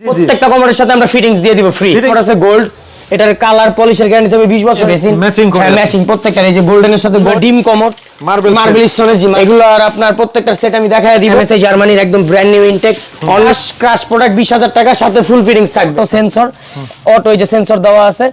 প্রত্যেকটা কমরের সাথে আমরা ফিটিংস দিয়ে দিব ফ্রি Fittings? আছে গোল্ড এটার কালার পলিশের গ্যারান্টি থাকবে 20 বছর বেসিন Matching করে ম্যাচিং প্রত্যেকটা এই যে গোল্ডেনের সাথে ডিম Marble মার্বেল set। স্টোনের জি এগুলো আর আপনার প্রত্যেকটা সেট আমি দেখায় দিব। এসে জার্মানির একদম ব্র্যান্ড নিউ ইনটেক অনাস ক্রাশ প্রোডাক্ট 20000 টাকা সাথে ফুল ফিটিংস থাকবে। তো সেন্সর অটো এই যে সেন্সর দেওয়া আছে।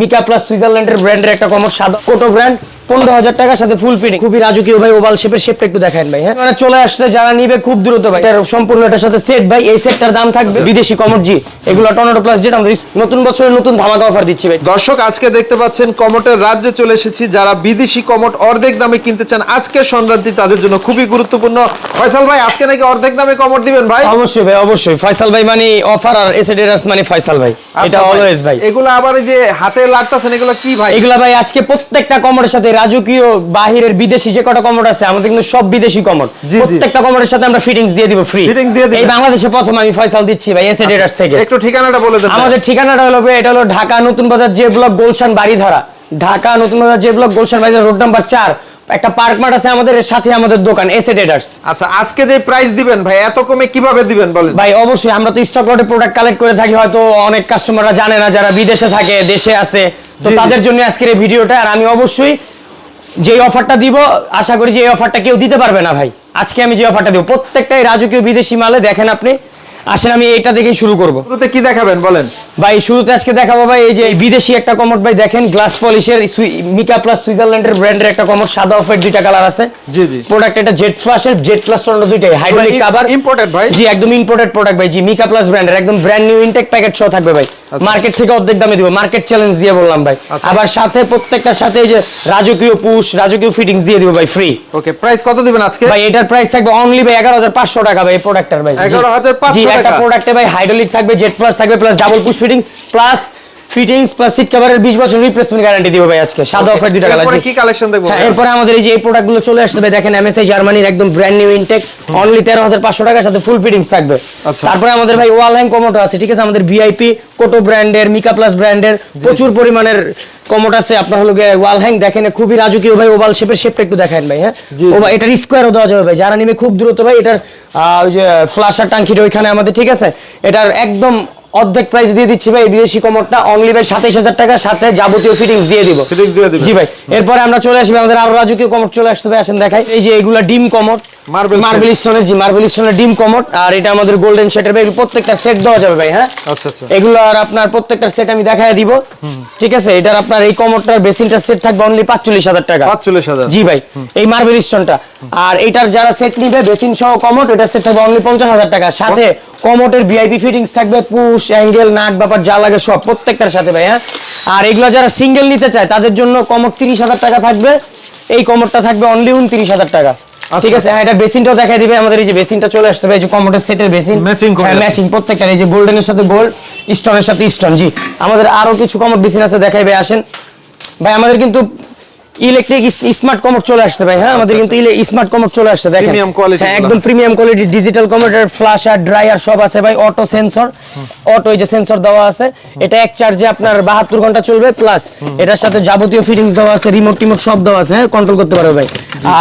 মিকা প্লাস সুইজারল্যান্ডের ব্র্যান্ডের একটা কমর সাদা কোটো ব্র্যান্ড পনেরো হাজার টাকার সাথে ফুল ফিটিং খুবই রাজকীয় ভাই ওভাল শেপের শেপটা একটু দেখেন ভাই হ্যাঁ? মানে চলে আসছে যারা নিবে খুব দ্রুত ভাই। সম্পূর্ণ এটার সাথে সেট ভাই এই সেটটার দাম থাকবে। বিদেশি কমর জি এগুলো টর্নেডো প্লাস জেট আমাদের নতুন বছরের নতুন ধামাকা অফার দিচ্ছি ভাই। দর্শক আজকে দেখতে পাচ্ছেন কমটের রাজ্যে চলে এসেছি। যারা বিদেশি কমট অর্ধেক দামে কিনতে চান আজকের সংক্রান্তি তাদের জন্য খুবই গুরুত্বপূর্ণ। ফয়সাল ভাই আজকে নাকি অর্ধেক দামে কমট দিবেন ভাই? অবশ্যই ভাই অবশ্যই। ফয়সাল ভাই মানে অফার আর এসএডএস মানে ফয়সাল ভাই। এটা আচ্ছা ভাই, অলওয়েজ ভাই। এগুলো আবার যে হাতে লাগতাছেন এগুলো কি ভাই? এগুলা ভাই আজকে প্রত্যেকটা কমরের সাথে রাজকীয় বাহিরের বিদেশি যে কটা কমর আছে আমাদের কিন্তু সব বিদেশি কমর প্রত্যেকটা কমরের সাথে আমরা ফিটিংস দিয়ে দিব ফ্রি Fittings দিয়ে দিবেন? এই বাংলাদেশে প্রথম আমি ফয়সাল দিচ্ছি ভাই এসএডএস থেকে। একটু ঠিকানাটা বলে দেন। আমাদের ঠিকানাটা হলো এটা হলো ঢাকা নতুন বাজার যে ব্লক গোলশান বাড়িধারা। ঢাকা নতুন বাজার যে block Gulshan Baridhara road number চার। একটা পার্ক মাঠ আছে আমাদের সাথে আমাদের দোকান এসে ডেটার্স আচ্ছা আজকে যে প্রাইস দিবেন ভাই এত কমে কীভাবে দিবেন বলেন? ভাই অবশ্যই আমরা তো স্টক লটে প্রোডাক্ট কালেক্ট করে থাকি হয়তো অনেক কাস্টমাররা জানে না যারা বিদেশে থাকে দেশে আছে। তো জি, জি। তাদের জন্য আজকের এই ভিডিওটা আর আমি অবশ্যই যে অফারটা দিব, আশা করি যে এই অফারটা কেউ দিতে পারবে না ভাই। আজকে আমি যে অফারটা দেবো, প্রত্যেকটাই রাজকীয় বিদেশি মালে, দেখেন আপনি আসেন আমি এটা দেখেই শুরু করব। শুরুতে কি দেখাবেন বলেন? ভাই শুরুতে আজকে দেখাবো ভাই এই যে বিদেশি একটা কমোড ভাই দেখেন গ্লাস পলিশের মিকা প্লাস সুইজারল্যান্ডের ব্র্যান্ডের একটা কমোড সাদা অফের দুইটা কালার আছে। জি, জি। প্রোডাক্ট এটা জেট ফ্লাশের জেট প্লাস টর্নেডো দুইটাই হাইড্রোলিক কভার imported ভাই? জি একদম ইম্পোর্টেড প্রোডাক্ট ভাই জি মিকা প্লাস ব্র্যান্ডের একদম ব্র্যান্ড নিউ ইনটেক প্যাকেট সহ থাকবে ভাই। মার্কেট থেকে অর্ধেক দামে দিব মার্কেট চ্যালেঞ্জ দিয়ে বললাম ভাই। আচ্ছা। আবার সাথে প্রত্যেকটার সাথে এই যে রাজকীয় পুশ রাজকীয় ফিটিংস দিয়ে দিব ভাই ফ্রি ওকে প্রাইস কত দিবেন আজকে? ভাই এটার প্রাইস থাকবে অনলি ভাই এগারো হাজার পাঁচশো টাকা ভাই এই প্রোডাক্টের ভাই। জি। 11,500 একটা প্রোডাক্টে ভাই হাইড্রোলিক থাকবে জেট প্লাস থাকবে plus double push fitting plus fittings plus seat কভারের 20 বছর রিপ্লেসমেন্ট গ্যারান্টি দিব ভাই আজকে। সাদা অফার দুইটা কালার এরপরে কি collection দেখব হ্যাঁ ভাই? আমাদের এই যে এই প্রোডাক্টগুলো চলে আসছে ভাই দেখেন এমএসআই জার্মানির একদম ব্র্যান্ড নিউ ইনটেক অনলি 13500 টাকার সাথে ফুল ফিটিংস থাকবে। আচ্ছা। তারপরে আমাদের ভাই ওয়াল হ্যাং কমোটো আছে ঠিক আছে? আমাদের ভিআইপি কোটো ব্র্যান্ডের মিকা প্লাস ব্র্যান্ডের প্রচুর পরিমাণের কমোট আছে। আপনার হলো ওয়াল হ্যাং দেখেন খুবই রাজকীয় ভাই ওভাল শেপের শেপটা একটু দেখেন ভাই হ্যাঁ। ও ভাই এটার স্কোয়ারও দেওয়া যাবে ভাই যারা নিবে খুব দ্রুত ভাই এটার ওই যে ফ্লাশার টাঙ্কিটা ওইখানে আমাদের ঠিক আছে? এটার একদম অর্ধেক প্রাইস দিয়ে দিচ্ছি ভাই বিদেশি কমরটা অনলি ভাই সাতাইশ হাজার টাকা সাথে যাবতীয় ফিটিংস দিয়ে দিব। জি ভাই এরপরে আমরা চলে আসি আমাদের আরও রাজকীয় কমর চলে আসতে ভাই আসেন দেখাই এই যে এগুলা ডিম কমর মার্বেল স্টোনের জি মার্বেল স্টোনের ডিম কমর আর এটা আমাদের গোল্ডেন সেটের ভাই প্রত্যেকটা সেট দেওয়া যাবে ভাই হ্যাঁ? আচ্ছা আচ্ছা। এগুলো আর আপনার প্রত্যেকটা সেট আমি দেখায় দিব ঠিক আছে? এটার আপনার এই কমরটার বেসিনটার সেট থাকবে অনলি পাঁচচল্লিশ হাজার টাকা। পাঁচচল্লিশ হাজার। জি ভাই এই মার্বেল স্টোনটা আর এটার যারা সেট নিবে বেসিন সহ কমোট এটা সেট থাকবে অনলি পঞ্চাশ হাজার টাকা। সাথে কমোটের ভিআইপি ফিটিংস থাকবে পুশ অ্যাঙ্গেল নাট ব্যাপার যা লাগে সব প্রত্যেকটার সাথে ভাই হ্যাঁ। আর এগুলো যারা সিঙ্গেল নিতে চায় তাদের জন্য কমোট তিরিশ হাজার টাকা থাকবে। এই কমোটটা থাকবে অনলি উনত্রিশ হাজার টাকা। ঠিক আছে হ্যাঁ এটা বেসিনটাও দেখাই দিবে আমাদের এই যে বেসিনটা চলে আসছে ভাই এই যে সেটের বেসিন। হ্যাঁ ম্যাচিং প্রত্যেকটা এই যে গোল্ডেনের সাথে গোল্ড স্টোনের সাথে স্টোন জি। আমাদের আরও কিছু কমোট বেসিন আছে দেখাই ভাই আসেন। ভাই আমাদের কিন্তু ইলেকট্রিক স্মার্ট কমোড চলে আসছে ভাই হ্যাঁ? আমাদের কিন্তু স্মার্ট কমোড চলে আসছে দেখেন। Premium quality হ্যাঁ। একদম প্রিমিয়াম কোয়ালিটি ডিজিটাল কমোডের ফ্ল্যাশার ড্রায়ার সব আছে ভাই অটো সেন্সর অটো এই যে সেন্সর দেওয়া আছে এটা এক চার্জে আপনার 72 ঘণ্টা চলবে প্লাস এটার সাথে যাবতীয় ফিটিংস দেওয়া আছে রিমোট টিমোট সব দেওয়া আছে হ্যাঁ? কন্ট্রোল করতে পারবে ভাই।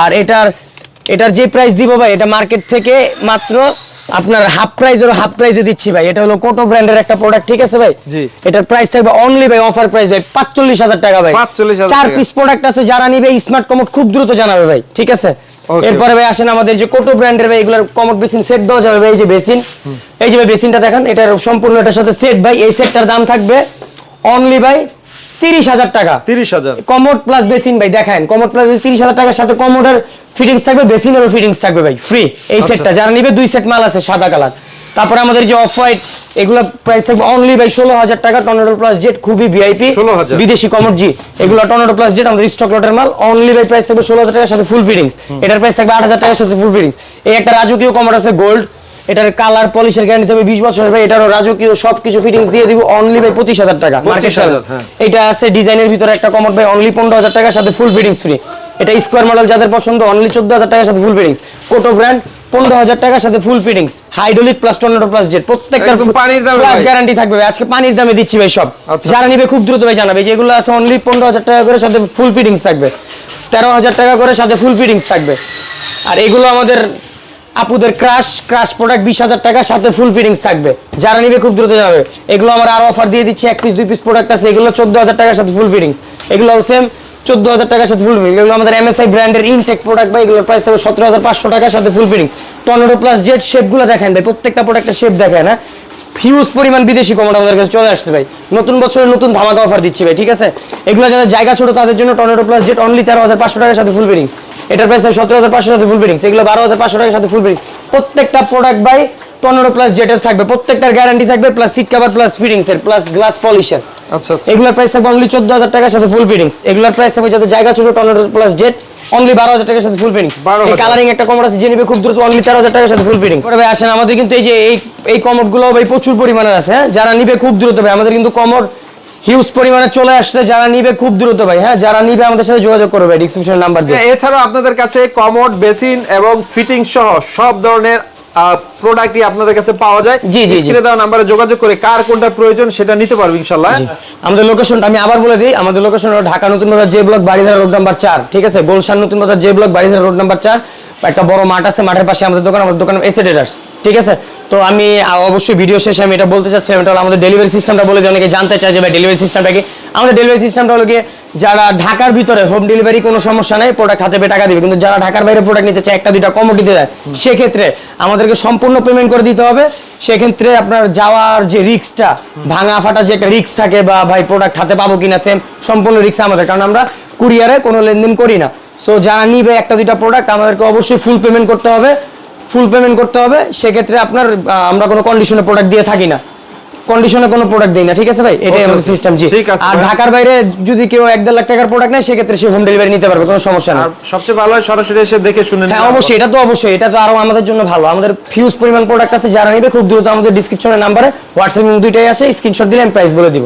আর এটার এটার যে প্রাইস দিব ভাই এটা মার্কেট থেকে মাত্র আপনার হাফ প্রাইজের হাফ প্রাইজে দিচ্ছি ভাই। এটা হলো কোটো ব্র্যান্ডের একটা প্রোডাক্ট ঠিক আছে ভাই? জি। এটার প্রাইস থাকবে অনলি ভাই অফার প্রাইস ভাই পাঁচচল্লিশ হাজার টাকা ভাই। 45,000 চার পিস প্রোডাক্ট আছে যারা নিবে স্মার্ট কমোড খুব দ্রুত জানাবে ভাই ঠিক আছে. এরপরে ভাই আসেন আমাদের যে কোটো ব্র্যান্ডের ভাই এগুলোর কমোড বেসিন সেট দেওয়া যাবে ভাই এই যে বেসিন। এই যে ভাই বেসিনটা দেখেন এটার সম্পূর্ণ এটার সাথে সেট ভাই এই সেটটার দাম থাকবে অনলি ভাই তিরিশ হাজার টাকা। তিরিশ হাজার। কমোড প্লাস বেসিন ভাই দেখেন কমোড প্লাস তিরিশ হাজার টাকার সাথে কমোডের ফিটিংস থাকবে বেসিনেরও ফিটিংস থাকবে ভাই ফ্রি এই আচ্ছা। সেটটা যারা নিবে দুই সেট মাল আছে সাদা কালার। তারপরে আমাদের যে অফ হোয়াইট এগুলো প্রাইস থাকবে অনলি ভাই ষোলো হাজার টাকা টর্নেডো প্লাস জেট খুবই ভিআইপি 16,000 বিদেশি কমোড জি এগুলো টর্নেডো প্লাস জেট আমাদের স্টক লটের মাল অনলি ভাই প্রাইস থাকবে ষোলো হাজার টাকার সাথে ফুল ফিটিংস এটার প্রাইস থাকবে আট হাজার টাকার সাথে ফুল ফিটিংস এই একটা রাজকীয় কমোড আছে গোল্ড এটার কালার পলিশের গ্যারান্টি থাকবে বিশ বছর ভাই এটারও রাজকীয় সবকিছু ফিটিংস দিয়ে দিব অনলি ভাই পঁচিশ হাজার টাকা মার্কেট 25,000 হ্যাঁ। এটা আছে ডিজাইনের ভিতরে একটা কমোড ভাই অনলি পনেরো হাজার টাকার সাথে ফুল ফিটিংস ফ্রি এটা স্কোয়ার মডেল যাদের পছন্দ অনলি চোদ্দ হাজার টাকার সাথে ফুল ফিটিংস কোটো ব্র্যান্ড পনেরো হাজার টাকার সাথে full fittings hydraulic plus tornado plus jet প্রত্যেকটা পানির দামে ভাই। গ্যারান্টি থাকবে। আজকে পানির দামে দিচ্ছি ভাই সব আচ্ছা। যারা নিবে খুব দ্রুত ভাই জানাবে যেগুলো আছে অনলি পনেরো হাজার টাকা করে সাথে ফুল ফিটিংস থাকবে তেরো হাজার টাকা করে সাথে ফুল ফিটিংস থাকবে আর এগুলো আমাদের আপুদের ক্রাশ ক্রাশ প্রোডাক্ট বিশ হাজার টাকা, সাথে ফুল ফিটিংস থাকবে। যারা নিবে খুব দ্রুত যাবে। এগুলো আমার আরও অফার দিয়ে দিচ্ছি, এক পিস দুই পিস প্রোডাক্ট আছে, এগুলো চোদ্দ হাজার টাকার সাথে ফুল ফিটিংস এগুলো সেম চোদ্দ হাজার টাকার সাথে ফুল ফিটিংস এগুলো আমাদের এমএসআই ব্র্যান্ডের ইনটেক প্রোডাক্ট বা এগুলোর প্রাইস থাকবে সতেরো হাজার পাঁচশো টাকার সাথে full fittings tornado plus jet শেপগুলো দেখেন ভাই, প্রত্যেকটা প্রোডাক্টের শেপ দেখেন না হিউজ পরিমাণ বিদেশি কমোড আমাদের কাছে চলে আসছে ভাই। নতুন বছরের নতুন ধামাকা অফার দিচ্ছি ভাই, ঠিক আছে? এগুলো যাদের জায়গা ছোট, তাদের জন্য টর্নেডো প্লাস জেট অনলি তেরো হাজার পাঁচশো টাকার সাথে ফুল ফিটিংস এটার প্রাইস সতেরো হাজার পাঁচশো সাথে ফুল ফিটিংস এগুলো বারো হাজার পাঁচশো টাকার সাথে ফুল ফিটিংস প্রত্যেকটা প্রোডাক্ট বাই টর্নেডো প্লাস জেটের থাকবে প্রত্যেকটার গ্যারান্টি থাকবে plus seat cover plus fittings এর প্লাস গ্লাস পলিশার আচ্ছা এগুলোর প্রাইস থাকবে অনলি চোদ্দ হাজার টাকার সাথে ফুল ফিটিংস এগুলোর প্রাইস থাকবে যাদের জায়গা ছোট টর্নেডো প্লাস জেট অনলি বারো হাজার টাকার সাথে ফুল ফিটিংস 12,000 এই কালারিং একটা কমোড আছে নিবে খুব দ্রুত অনলি তেরো হাজার টাকার সাথে ফুল ফিটিংস ভাই আসেন আমাদের কিন্তু এই যে এই এই কমোডগুলো ভাই প্রচুর পরিমাণে আছে হ্যাঁ? যারা নিবে খুব দ্রুত ভাই আমাদের কিন্তু কমোড হিউজ পরিমাণে চলে আসছে যারা নিবে খুব দ্রুত ভাই। হ্যাঁ যারা নিবে আমাদের সাথে যোগাযোগ করবে ডিসক্রিপশন নাম্বার দিয়ে। এছাড়াও আপনাদের কাছে কমোড বেসিন এবং ফিটিং সহ সব ধরনের প্রোডাক্টই আপনাদের কাছে পাওয়া যায়। জি, জি, জি। দেওয়া নাম্বারে যোগাযোগ করে কার কোনটা প্রয়োজন সেটা নিতে পারবে ইনশাআল্লাহ আমাদের লোকেশনটা আমি আবার বলে দিই আমাদের লোকেশন হলো ঢাকা নতুন বাজার যে ব্লক বাড়িধারা রোড নাম্বার চার ঠিক আছে? গোলশান নতুন বাজার যে ব্লক বাড়িধারা রোড নাম্বার চার একটা বড় মাঠ আছে মাঠের পাশে আমাদের দোকান আমাদের দোকান এসে ট্রেডার্স ঠিক আছে? তো আমি অবশ্যই ভিডিও শেষে আমি এটা বলতে চাচ্ছিলাম এটা হলো আমাদের ডেলিভারি সিস্টেমটা বলে দিই অনেকে জানতে চায় যে ভাই ডেলিভারি সিস্টেমটা কি? আমাদের ডেলিভারি সিস্টেমটা হলো গিয়ে যারা ঢাকার ভিতরে হোম ডেলিভারি কোনো সমস্যা নেই প্রোডাক্ট হাতে পেয়ে টাকা দিবে। কিন্তু যারা ঢাকার বাইরে প্রোডাক্ট নিতে চায় একটা দুইটা কমও দিতে দেয় সেক্ষেত্রে আমাদেরকে সম্পূর্ণ পেমেন্ট করে দিতে হবে। সেক্ষেত্রে আপনার যাওয়ার যে রিক্সটা ভাঙা ফাটা যে একটা রিক্স থাকে বা ভাই প্রোডাক্ট হাতে পাবো কিনা সেম সম্পূর্ণ রিক্স আমাদের। কারণ আমরা কুরিয়ারে কোনো লেনদেন করি না। সো যারা নিবে একটা দুইটা প্রোডাক্ট আমাদেরকে অবশ্যই ফুল পেমেন্ট করতে হবে। ফুল পেমেন্ট করতে হবে। সেক্ষেত্রে আপনার আমরা কোনো কন্ডিশনে প্রোডাক্ট দিয়ে থাকি না। কন্ডিশনে কোনো প্রোডাক্ট দেই না। ঠিক আছে ভাই? এটাই আমাদের সিস্টেম জি। আর ঢাকার বাইরে যদি কেউ এক দেড় লাখ টাকার প্রোডাক্ট নেয় সেক্ষেত্রে সে হোম ডেলিভারি নিতে পারবে কোনো সমস্যা না সবচেয়ে ভালো হয় সরাসরি এসে দেখে শুনে হ্যাঁ অবশ্যই এটা তো অবশ্যই। এটা তো আরও আমাদের জন্য ভালো। আমাদের ফিউজ পরিমাণ প্রোডাক্ট আছে যারা নিবে খুব দ্রুত আমাদের ডিসক্রিপশনের নাম্বারে হোয়াটসঅ্যাপ দুইটাই আছে স্ক্রিনশট দিলে আমি প্রাইস বলে দিব।